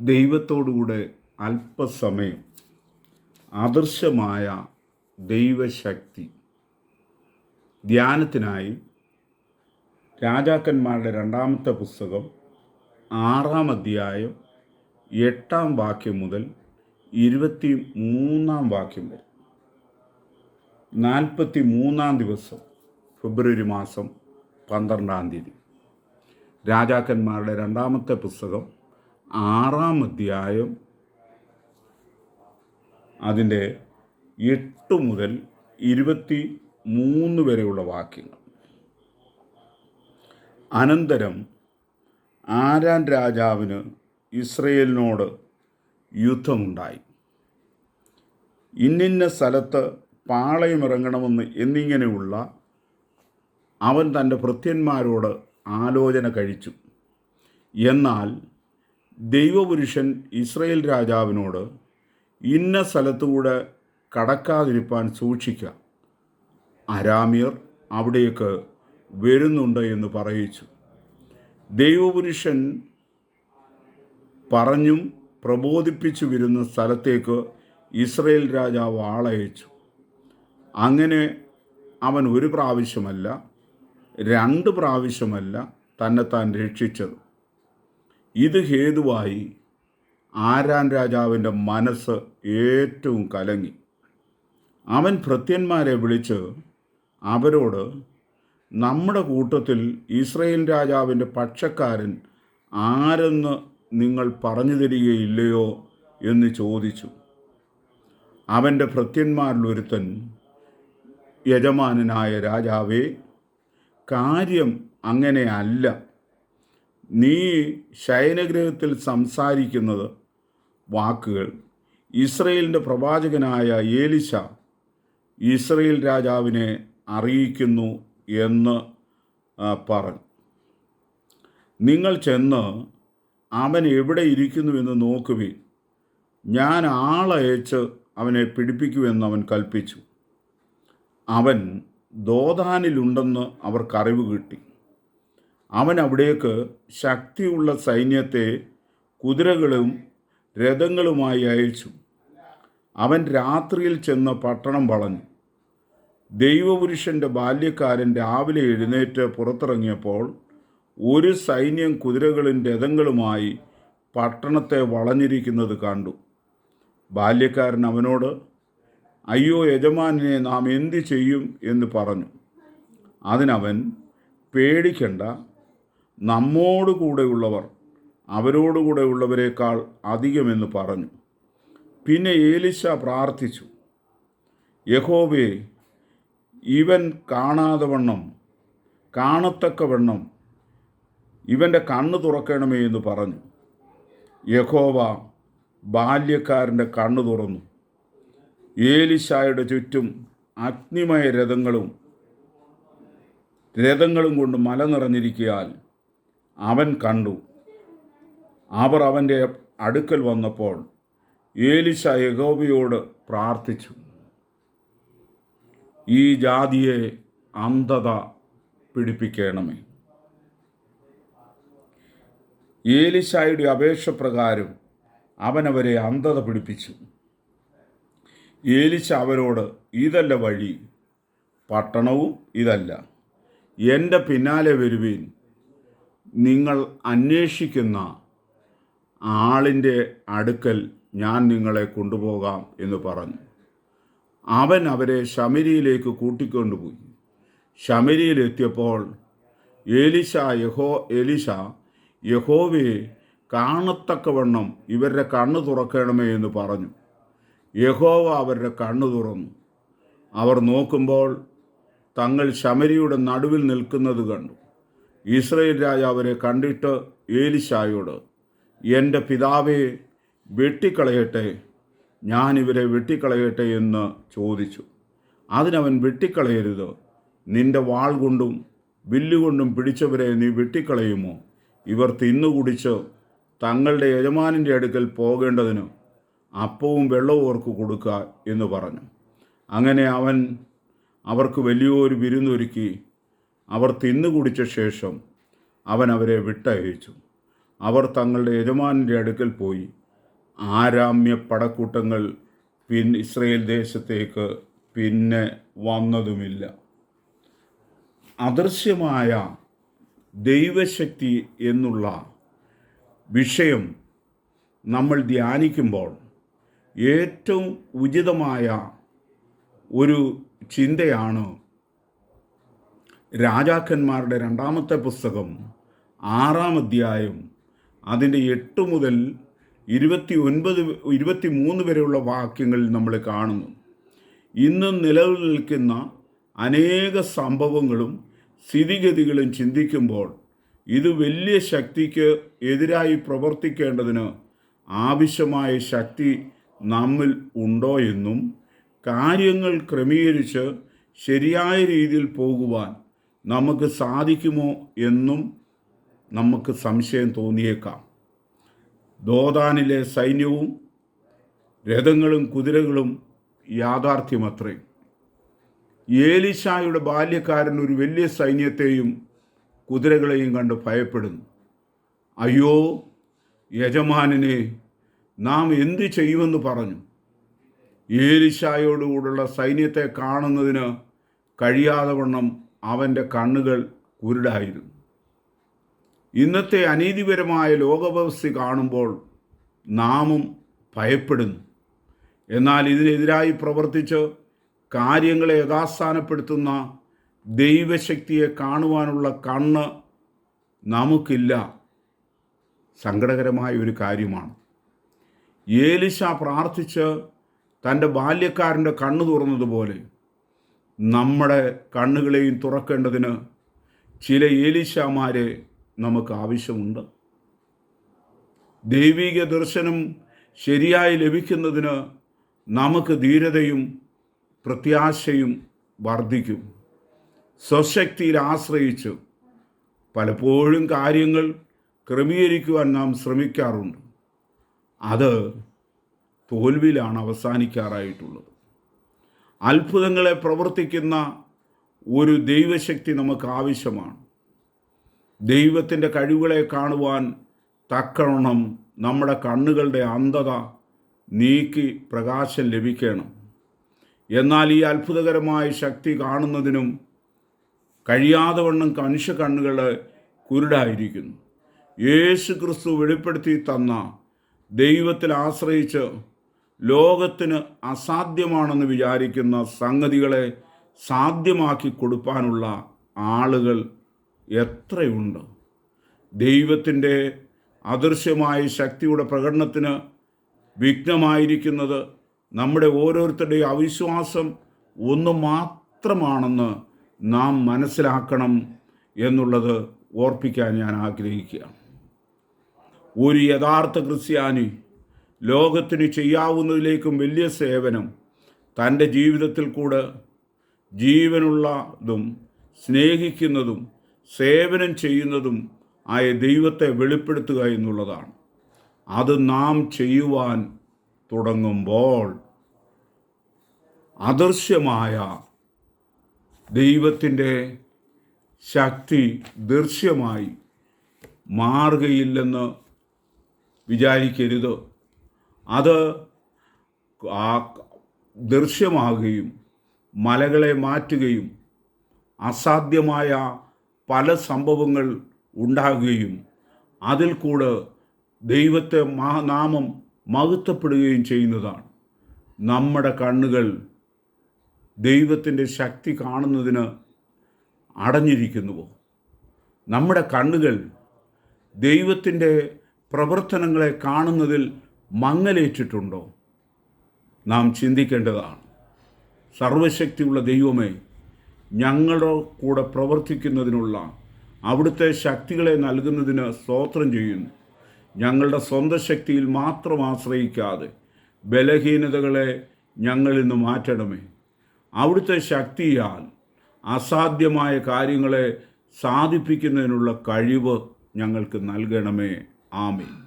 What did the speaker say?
ദൈവത്തോടുകൂടെ അല്പസമയം ആദർശമായ ദൈവശക്തി ധ്യാനത്തിനായി രാജാക്കന്മാരുടെ രണ്ടാമത്തെ പുസ്തകം ആറാം അധ്യായം എട്ടാം വാക്യം മുതൽ ഇരുപത്തി മൂന്നാം വാക്യം വരെ. നാൽപ്പത്തി മൂന്നാം ദിവസം ഫെബ്രുവരി മാസം പന്ത്രണ്ടാം തീയതി. രാജാക്കന്മാരുടെ രണ്ടാമത്തെ പുസ്തകം ആറാം അധ്യായം അതിന്റെ എട്ട് മുതൽ ഇരുപത്തി മൂന്ന് വരെയുള്ള വാക്യങ്ങൾ. അനന്തരം ആരാൻ രാജാവിന് ഇസ്രയേലിനോട് യുദ്ധമുണ്ടായി? ഇന്നിന്ന സ്ഥലത്ത് പാളയമിറങ്ങണമെന്ന് എന്നിങ്ങനെയുള്ള അവൻ തന്റെ ഭൃത്യന്മാരോട് ആലോചന കഴിച്ചു. എന്നാൽ ദൈവപുരുഷൻ ഇസ്രയേൽ രാജാവിനോട് ഇന്ന സ്ഥലത്തുകൂടെ കടക്കാതിരിപ്പാൻ സൂക്ഷിക്കുക അരാമിയർ അവിടേക്ക് വരുന്നുണ്ട് എന്ന് പറയിച്ചു. ദൈവപുരുഷൻ പറഞ്ഞും പ്രബോധിപ്പിച്ചു വരുന്ന സ്ഥലത്തേക്ക് ഇസ്രയേൽ രാജാവ് ആളയച്ചു. അങ്ങനെ അവൻ ഒരു പ്രാവശ്യമല്ല രണ്ട് പ്രാവശ്യമല്ല തന്നെത്താൻ രക്ഷിച്ചത്. ഇത് ഹേതുവായി ആരാൻ രാജാവിന്റെ മനസ്സ് ഏറ്റവും കലങ്ങി. അവൻ ഭൃത്യന്മാരെ വിളിച്ച് അവരോട് നമ്മുടെ കൂട്ടത്തിൽ ഇസ്രയേൽ രാജാവിന്റെ പക്ഷക്കാരൻ ആരെന്ന് നിങ്ങൾ പറഞ്ഞു തരികയില്ലയോ എന്ന് ചോദിച്ചു. അവന്റെ ഭൃത്യന്മാരിലൊരുത്തൻ യജമാനനായ രാജാവേ കാര്യം അങ്ങനെയല്ല. നീ ശയനഗ്രഹത്തിൽ സംസാരിക്കുന്നത് വാക്കുകൾ. ഇസ്രയേലിന്റെ പ്രവാചകനായ ഏലിശ ഇസ്രയേൽ രാജാവിനെ അറിയിക്കുന്നു എന്ന് പറഞ്ഞു. നിങ്ങൾ ചെന്ന് അവൻ എവിടെ ഇരിക്കുന്നുവെന്ന് നോക്കുവിൻ. ഞാൻ ആളയച്ച് അവനെ പിടിപ്പിക്കുമെന്ന് അവൻ കൽപ്പിച്ചു. അവൻ ദോതാനിലുണ്ടെന്ന് അവർക്കറിവ് കിട്ടി. അവൻ അവിടേക്ക് ശക്തിയുള്ള സൈന്യത്തെ കുതിരകളും രഥങ്ങളുമായി അയച്ചു. അവൻ രാത്രിയിൽ ചെന്ന് പട്ടണം വളഞ്ഞു. ദൈവപുരുഷന്റെ ബാല്യക്കാരൻ രാവിലെ എഴുന്നേറ്റ് പുറത്തിറങ്ങിയപ്പോൾ ഒരു സൈന്യം കുതിരകളും രഥങ്ങളുമായി പട്ടണത്തെ വളഞ്ഞിരിക്കുന്നത് കണ്ടു. ബാല്യക്കാരൻ അവനോട് അയ്യോ യജമാനെ നാം എന്തു ചെയ്യും? എന്ന് പറഞ്ഞു. അതിനവൻ പേടിക്കണ്ട നമ്മോട് കൂടെയുള്ളവർ അവരോട് ഉള്ളവരെക്കാൾ അധികമെന്ന് പറഞ്ഞു. പിന്നെ ഏലിശ പ്രാർത്ഥിച്ചു. യഹോവേ ഇവൻ കാണാതെ വണ്ണം കാണത്തക്ക വണ്ണം ഇവന്റെ കണ്ണ് തുറക്കണമേ എന്ന് പറഞ്ഞു. യഹോവ ബാല്യക്കാരന്റെ കണ്ണ് തുറന്നു. ഏലിശായുടെ ചുറ്റും അഗ്നിമയ രഥങ്ങളും രഥങ്ങളും കൊണ്ട് മല നിറഞ്ഞിരിക്കയാൽ അവൻ കണ്ടു. അവർ അവന്റെ അടുക്കൽ വന്നപ്പോൾ ഏലിശ യഹോവയോട് പ്രാർത്ഥിച്ചു. ഈ ജാതിയെ അന്ധത പിടിപ്പിക്കണമേ. ഏലിശായുടെ അപേക്ഷ പ്രകാരം അവനവരെ അന്ധത പിടിപ്പിച്ചു. ഏലിശ അവരോട് ഇതല്ല വഴി പട്ടണവും ഇതല്ല. എന്റെ പിന്നാലെ വരുവീൻ. നിങ്ങൾ അന്വേഷിക്കുന്ന ആളിന്റെ അടുക്കൽ ഞാൻ നിങ്ങളെ കൊണ്ടുപോകാം എന്ന് പറഞ്ഞു. അവൻ അവരെ ശമരിയിലേക്ക് കൂട്ടിക്കൊണ്ടുപോയി. ശമരിയിലെത്തിയപ്പോൾ ഏലിശ യഹോ എലിശ യഹോവയെ കാണത്തക്കവണ്ണം ഇവരുടെ കണ്ണ് തുറക്കണമേ എന്ന് പറഞ്ഞു. യഹോവ അവരുടെ കണ്ണ് തുറന്നു. അവർ നോക്കുമ്പോൾ തങ്ങൾ ശമരിയുടെ നടുവിൽ നിൽക്കുന്നത് കണ്ടു. ഇസ്രയേൽ രാജാവിനെ കണ്ടിട്ട് ഏലിശായോട് എന്റെ പിതാവെ വെട്ടിക്കളയട്ടെ. ഞാനിവരെ വെട്ടിക്കളയട്ടെ എന്ന് ചോദിച്ചു. അതിനവൻ വെട്ടിക്കളയരുത്. നിന്റെ വാൾ കൊണ്ടും വില്ലുകൊണ്ടും പിടിച്ചവരെ നീ വെട്ടിക്കളയുമോ? ഇവർ തിന്നുകുടിച്ച് തങ്ങളുടെ യജമാനിന്റെ അടുക്കൽ പോകേണ്ടതിന് അപ്പവും വെള്ളവും അവർക്ക് കൊടുക്കുക എന്ന് പറഞ്ഞു. അങ്ങനെ അവൻ അവർക്ക് വലിയൊരു വിരുന്നൊരുക്കി. അവർ തിന്നു കുടിച്ച ശേഷം അവൻ അവരെ വിട്ടയച്ചു. അവർ തങ്ങളുടെ യജമാനന്റെ അടുക്കൽ പോയി. ആരാമ്യ പടക്കൂട്ടങ്ങൾ പിൻ ഇസ്രയേൽ ദേശത്തേക്ക് പിന്നെ വന്നതുമില്ല. അദൃശ്യമായ ദൈവശക്തി എന്നുള്ള വിഷയം നമ്മൾ ധ്യാനിക്കുമ്പോൾ ഏറ്റവും ഉചിതമായ ഒരു ചിന്തയാണ് രാജാക്കന്മാരുടെ രണ്ടാമത്തെ പുസ്തകം ആറാം അധ്യായം അതിന്റെ എട്ട് മുതൽ ഇരുപത്തി ഒൻപത് ഇരുപത്തി മൂന്ന് വരെയുള്ള വാക്യങ്ങളിൽ നമ്മൾ കാണുന്നു. ഇന്ന് നിലനിൽക്കുന്ന നിൽക്കുന്ന അനേക സംഭവങ്ങളും സ്ഥിതിഗതികളും ചിന്തിക്കുമ്പോൾ ഇത് വലിയ ശക്തിക്ക് എതിരായി പ്രവർത്തിക്കേണ്ടതിന് ആവശ്യമായ ശക്തി നമ്മിൽ ഉണ്ടോ എന്നും കാര്യങ്ങൾ ക്രമീകരിച്ച് ശരിയായ രീതിയിൽ പോകുവാൻ നമുക്ക് സാധിക്കുമോ എന്നും നമുക്ക് സംശയം തോന്നിയേക്കാം. ദോദാനിലെ സൈന്യവും രഥങ്ങളും കുതിരകളും യാഥാർത്ഥ്യമത്രേ. ഏലിഷായുടെ ബാല്യക്കാരൻ ഒരു വലിയ സൈന്യത്തെയും കുതിരകളെയും കണ്ട് ഭയപ്പെടുന്നു. അയ്യോ യജമാനനെ നാം എന്ത് ചെയ്യുമെന്ന് പറഞ്ഞു. ഏലിഷായോടുകൂടുള്ള സൈന്യത്തെ കാണുന്നതിന് കഴിയാതെ വണ്ണം അവന്റെ കണ്ണുകൾ കുരുടായിരുന്നു. ഇന്നത്തെ അനീതിപരമായ ലോകവ്യവസ്ഥ കാണുമ്പോൾ നാമും ഭയപ്പെടുന്നു. എന്നാൽ ഇതിനെതിരായി പ്രവർത്തിച്ച് കാര്യങ്ങളെ യഥാസ്ഥാനപ്പെടുത്തുന്ന ദൈവശക്തിയെ കാണുവാനുള്ള കണ്ണ് നമുക്കില്ല. സങ്കടകരമായ ഒരു കാര്യമാണ്. ഏലിശ പ്രാർത്ഥിച്ച് തന്റെ ബാല്യക്കാരന്റെ കണ്ണു തുറന്നതുപോലെ നമ്മുടെ കണ്ണുകളെയും തുറക്കേണ്ടതിന് ചില ഏലിശാമാരെ നമുക്ക് ആവശ്യമുണ്ട്. ദൈവിക ദർശനം ശരിയായി ലഭിക്കുന്നതിന് നമുക്ക് ധീരതയും പ്രത്യാശയും വർദ്ധിക്കും. സ്വശക്തിയിൽ ആശ്രയിച്ച് പലപ്പോഴും കാര്യങ്ങൾ ക്രമീകരിക്കുവാൻ നാം ശ്രമിക്കാറുണ്ട്. അത് തോൽവിയിലാണ് അവസാനിക്കാറായിട്ടുള്ളത്. അത്ഭുതങ്ങളെ പ്രവർത്തിക്കുന്ന ഒരു ദൈവശക്തി നമുക്ക് ആവശ്യമാണ്. ദൈവത്തിന്റെ കഴിവുകളെ കാണുവാൻ തക്കവണ്ണം നമ്മുടെ കണ്ണുകളുടെ അന്ധത നീക്കി പ്രകാശം ലഭിക്കണം. എന്നാൽ ഈ അത്ഭുതകരമായ ശക്തി കാണുന്നതിനും കഴിയാതെ വണ്ണം മനുഷ്യ കണ്ണുകൾ കുരുടായിരിക്കുന്നു. യേശു ക്രിസ്തു വെളിപ്പെടുത്തി തന്ന ദൈവത്തിൽ ആശ്രയിച്ച് ലോകത്തിന് അസാധ്യമാണെന്ന് വിചാരിക്കുന്ന സംഗതികളെ സാധ്യമാക്കി കൊടുക്കാനുള്ള ആളുകൾ എത്രയുണ്ട്? ദൈവത്തിന്റെ അദൃശ്യമായ ശക്തിയുടെ പ്രകടനത്തിന് വിഘ്നമായിരിക്കുന്നത് നമ്മുടെ ഓരോരുത്തരുടെയും അവിശ്വാസം ഒന്ന് മാത്രമാണെന്ന് നാം മനസ്സിലാക്കണം എന്നുള്ളത് ഓർപ്പിക്കാൻ ഞാൻ ആഗ്രഹിക്കുക ഒരു യഥാർത്ഥ ക്രിസ്ത്യാനി ലോകത്തിന് ചെയ്യാവുന്നതിലേക്കും വലിയ സേവനം തന്റെ ജീവിതത്തിൽ കൂടെ ജീവനുള്ളതും സ്നേഹിക്കുന്നതും സേവനം ചെയ്യുന്നതും ആയ ദൈവത്തെ വെളിപ്പെടുത്തുക എന്നുള്ളതാണ്. അത് നാം ചെയ്യുവാൻ തുടങ്ങുമ്പോൾ അദൃശ്യമായ ദൈവത്തിന്റെ ശക്തി ദൃശ്യമായി മാറുകയില്ലെന്ന് വിചാരിക്കരുത്. അത് ആ ദൃശ്യമാകുകയും മലകളെ മാറ്റുകയും അസാധ്യമായ പല സംഭവങ്ങൾ ഉണ്ടാകുകയും അതിൽ കൂടെ ദൈവത്തെ മഹ- നാമം മഹത്വപ്പെടുകയും ചെയ്യുന്നതാണ്. നമ്മുടെ കണ്ണുകൾ ദൈവത്തിന്റെ ശക്തി കാണുന്നതിന് അടഞ്ഞിരിക്കുന്നുവോ? നമ്മുടെ കണ്ണുകൾ ദൈവത്തിന്റെ പ്രവർത്തനങ്ങളെ കാണുന്നതിൽ മങ്ങലേറ്റിട്ടുണ്ടോ? നാം ചിന്തിക്കേണ്ടതാണ്. സർവശക്തിയുള്ള ദൈവമേ ഞങ്ങളുടെ കൂടെ പ്രവർത്തിക്കുന്നതിനുള്ള അവിടുത്തെ ശക്തികളെ നൽകുന്നതിന് സ്തോത്രം ചെയ്യുന്നു. ഞങ്ങളുടെ സ്വന്തം ശക്തിയിൽ മാത്രം ആശ്രയിക്കാതെ ബലഹീനതകളെ ഞങ്ങളിൽ നിന്ന് മാറ്റണമേ. അവിടുത്തെ ശക്തിയാൽ അസാധ്യമായ കാര്യങ്ങളെ സാധിപ്പിക്കുന്നതിനുള്ള കഴിവ് ഞങ്ങൾക്ക് നൽകണമേ. ആമേൻ.